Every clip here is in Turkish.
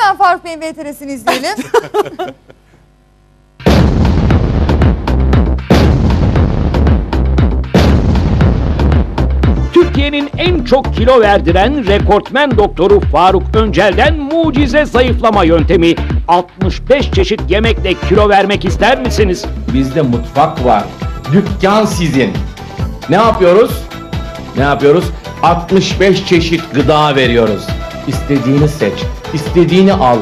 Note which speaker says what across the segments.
Speaker 1: Hemen Faruk Bey'in VTR'sini izleyelim.
Speaker 2: Türkiye'nin en çok kilo verdiren rekortmen doktoru Faruk Öncel'den mucize zayıflama yöntemi. 65 çeşit yemekle kilo vermek ister misiniz?
Speaker 3: Bizde mutfak var. Dükkan sizin. Ne yapıyoruz? Ne yapıyoruz? 65 çeşit gıda veriyoruz. İstediğini seç, istediğini al.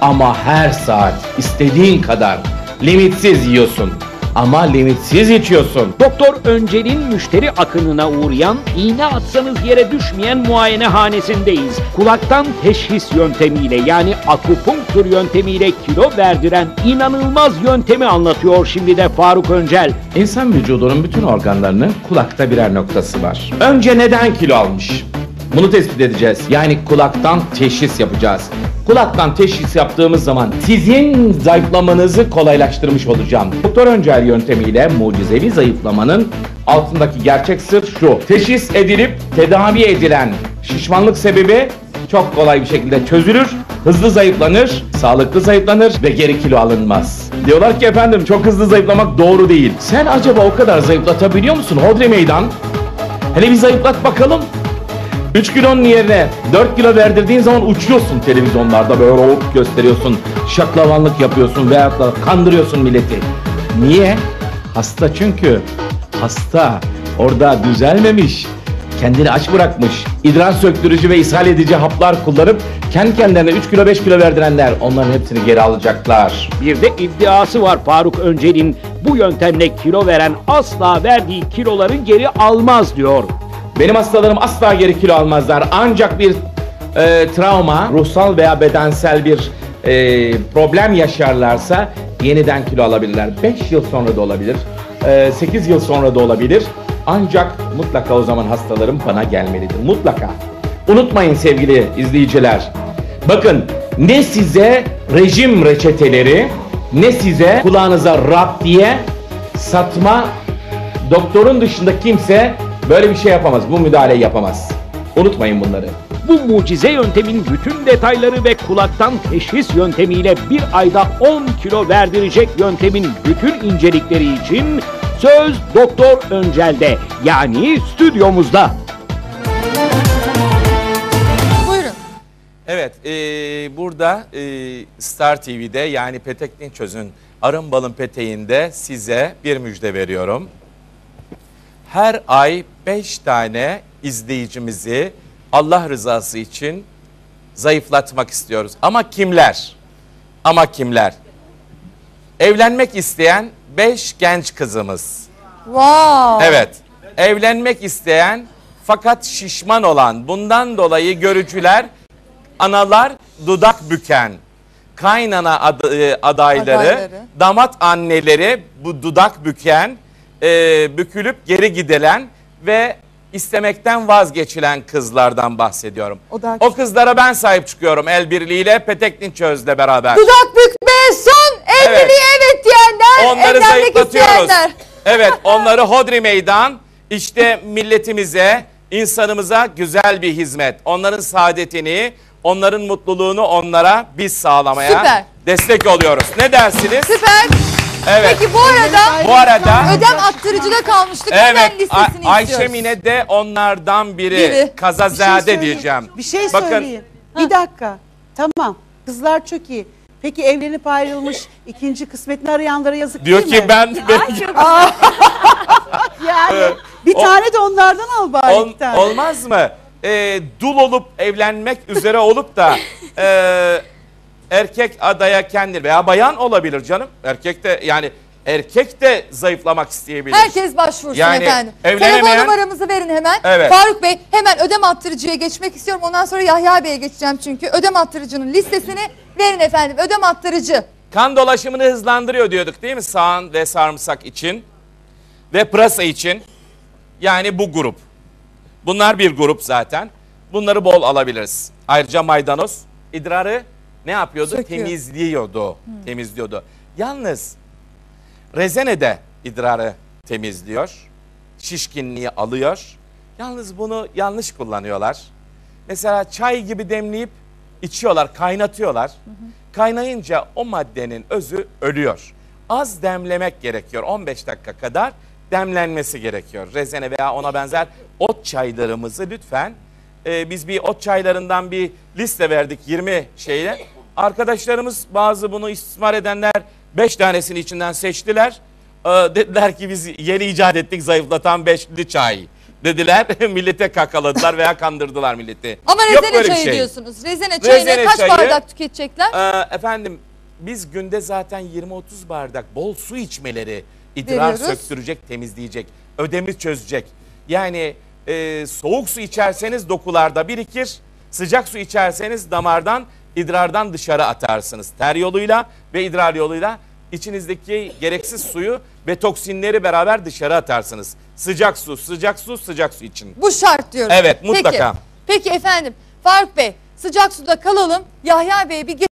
Speaker 3: Ama her saat istediğin kadar limitsiz yiyorsun. Ama limitsiz içiyorsun.
Speaker 2: Doktor Öncel'in müşteri akınına uğrayan, iğne atsanız yere düşmeyen muayenehanesindeyiz. Kulaktan teşhis yöntemiyle yani akupunktur yöntemiyle kilo verdiren inanılmaz yöntemi anlatıyor şimdi de Faruk Öncel.
Speaker 3: İnsan vücudunun bütün organlarının kulakta birer noktası var. Önce neden kilo almış? Bunu tespit edeceğiz. Yani kulaktan teşhis yapacağız. Kulaktan teşhis yaptığımız zaman sizin zayıflamanızı kolaylaştırmış olacağım. Doktor Öncel yöntemiyle mucizevi zayıflamanın altındaki gerçek sır şu. Teşhis edilip tedavi edilen şişmanlık sebebi çok kolay bir şekilde çözülür, hızlı zayıflanır, sağlıklı zayıflanır ve geri kilo alınmaz. Diyorlar ki efendim çok hızlı zayıflamak doğru değil. Sen acaba o kadar zayıflatabiliyor musun Hodri Meydan? Hele bir zayıflat bakalım. 3 kilonun yerine 4 kilo verdirdiğin zaman uçuyorsun televizyonlarda böyle hop gösteriyorsun. Şaklavanlık yapıyorsun veyahut da kandırıyorsun milleti. Niye? Hasta çünkü. Hasta. Orada düzelmemiş. Kendini aç bırakmış. İdrar söktürücü ve ishal edici haplar kullanıp kendi kendilerine 3 kilo 5 kilo verdirenler onların hepsini geri alacaklar.
Speaker 2: Bir de iddiası var Faruk Öncel'in. Bu yöntemle kilo veren asla verdiği kiloları geri almaz diyor.
Speaker 3: Benim hastalarım asla geri kilo almazlar. Ancak bir e, travma, ruhsal veya bedensel bir e, problem yaşarlarsa yeniden kilo alabilirler. 5 yıl sonra da olabilir, 8 yıl sonra da olabilir. Ancak mutlaka o zaman hastalarım bana gelmelidir. Mutlaka. Unutmayın sevgili izleyiciler. Bakın ne size rejim reçeteleri ne size kulağınıza rap diye satma doktorun dışında kimse böyle bir şey yapamaz. Bu müdahaleyi yapamaz. Unutmayın bunları.
Speaker 2: Bu mucize yöntemin bütün detayları ve kulaktan teşhis yöntemiyle bir ayda 10 kilo verdirecek yöntemin bütün incelikleri için söz Doktor Öncel'de yani stüdyomuzda.
Speaker 1: Buyurun.
Speaker 4: Evet, e, burada e, Star TV'de yani Petek Dinçöz'ün Arın Balın Peteği'nde size bir müjde veriyorum. Her ay 5 tane izleyicimizi Allah rızası için zayıflatmak istiyoruz. Ama kimler? Ama kimler? Evlenmek isteyen 5 genç kızımız.
Speaker 1: Wow.
Speaker 4: Evet. Evlenmek isteyen fakat şişman olan bundan dolayı görücüler analar dudak büken kaynana ad- e, adayları,
Speaker 1: Adayları.
Speaker 4: damat anneleri bu dudak büken e, bükülüp geri gidilen ve istemekten vazgeçilen kızlardan bahsediyorum.
Speaker 1: O da-
Speaker 4: o kızlara ben sahip çıkıyorum el birliğiyle Petek Çöz'le beraber.
Speaker 1: Dudak bükme son evliliğe
Speaker 4: Evet.
Speaker 1: evet, diyenler,
Speaker 4: Onları zayıflatıyoruz. Evet onları hodri meydan işte milletimize, insanımıza güzel bir hizmet. Onların saadetini, onların mutluluğunu onlara biz sağlamaya
Speaker 1: Süper.
Speaker 4: destek oluyoruz. Ne dersiniz?
Speaker 1: Süper.
Speaker 4: Evet.
Speaker 1: Peki bu arada
Speaker 4: Bu arada
Speaker 1: ödem attırıcıda kalmıştık. Hemen
Speaker 4: evet
Speaker 1: listesini
Speaker 4: Ay-
Speaker 1: istiyoruz.
Speaker 4: Ayşe Mine de onlardan biri.
Speaker 1: Biri.
Speaker 4: Kazazade
Speaker 5: söyleyeyim.
Speaker 4: diyeceğim.
Speaker 5: Bir şey
Speaker 4: Bakın,
Speaker 5: söyleyeyim. Bir dakika. Tamam. Kızlar çok iyi. Peki evlenip ayrılmış ikinci kısmetini arayanlara yazık
Speaker 4: Diyor
Speaker 5: değil mi?
Speaker 4: ki ben, ben
Speaker 5: Yani bir tane de onlardan al bari
Speaker 4: Ol-
Speaker 5: iki tane.
Speaker 4: olmaz mı? Ee, dul olup evlenmek üzere olup da e, erkek adaya kendi veya bayan olabilir canım. Erkek de yani erkek de zayıflamak isteyebilir.
Speaker 1: Herkes başvursun
Speaker 4: Yani
Speaker 1: efendim.
Speaker 4: evlenemeyen-
Speaker 1: Telefon numaramızı verin hemen.
Speaker 4: Evet.
Speaker 1: Faruk Bey hemen ödem attırıcıya geçmek istiyorum. Ondan sonra Yahya Bey'e geçeceğim çünkü. Ödem attırıcının listesini verin efendim. Ödem attırıcı.
Speaker 4: Kan dolaşımını hızlandırıyor diyorduk değil mi? Soğan ve sarımsak için ve pırasa için. Yani bu grup. Bunlar bir grup zaten. Bunları bol alabiliriz. Ayrıca maydanoz idrarı ne yapıyordu?
Speaker 1: Söküyor.
Speaker 4: Temizliyordu. Temizliyordu. Yalnız rezene de idrarı temizliyor. Şişkinliği alıyor. Yalnız bunu yanlış kullanıyorlar. Mesela çay gibi demleyip içiyorlar, kaynatıyorlar. Kaynayınca o maddenin özü ölüyor. Az demlemek gerekiyor. 15 dakika kadar demlenmesi gerekiyor. Rezene veya ona benzer ot çaylarımızı lütfen e, biz bir ot çaylarından bir liste verdik 20 şeyle. Arkadaşlarımız bazı bunu istismar edenler 5 tanesini içinden seçtiler. Ee, dediler ki biz yeni icat ettik zayıflatan beşli çay. Dediler millete kakaladılar veya kandırdılar milleti.
Speaker 1: Ama
Speaker 4: Yok
Speaker 1: rezene
Speaker 4: böyle bir
Speaker 1: çayı
Speaker 4: şey.
Speaker 1: diyorsunuz. Rezene çayını
Speaker 4: Rezene
Speaker 1: kaç
Speaker 4: çayı-
Speaker 1: bardak tüketecekler?
Speaker 4: Ee, efendim biz günde zaten 20-30 bardak bol su içmeleri idrar
Speaker 1: Veriyoruz.
Speaker 4: söktürecek, temizleyecek, ödemi çözecek. Yani e, soğuk su içerseniz dokularda birikir, sıcak su içerseniz damardan, idrardan dışarı atarsınız. Ter yoluyla ve idrar yoluyla içinizdeki gereksiz suyu ve toksinleri beraber dışarı atarsınız. Sıcak su, sıcak su, sıcak su için.
Speaker 1: Bu şart diyoruz.
Speaker 4: Evet, mutlaka.
Speaker 1: Peki, peki efendim Faruk Bey sıcak suda kalalım. Yahya Bey bir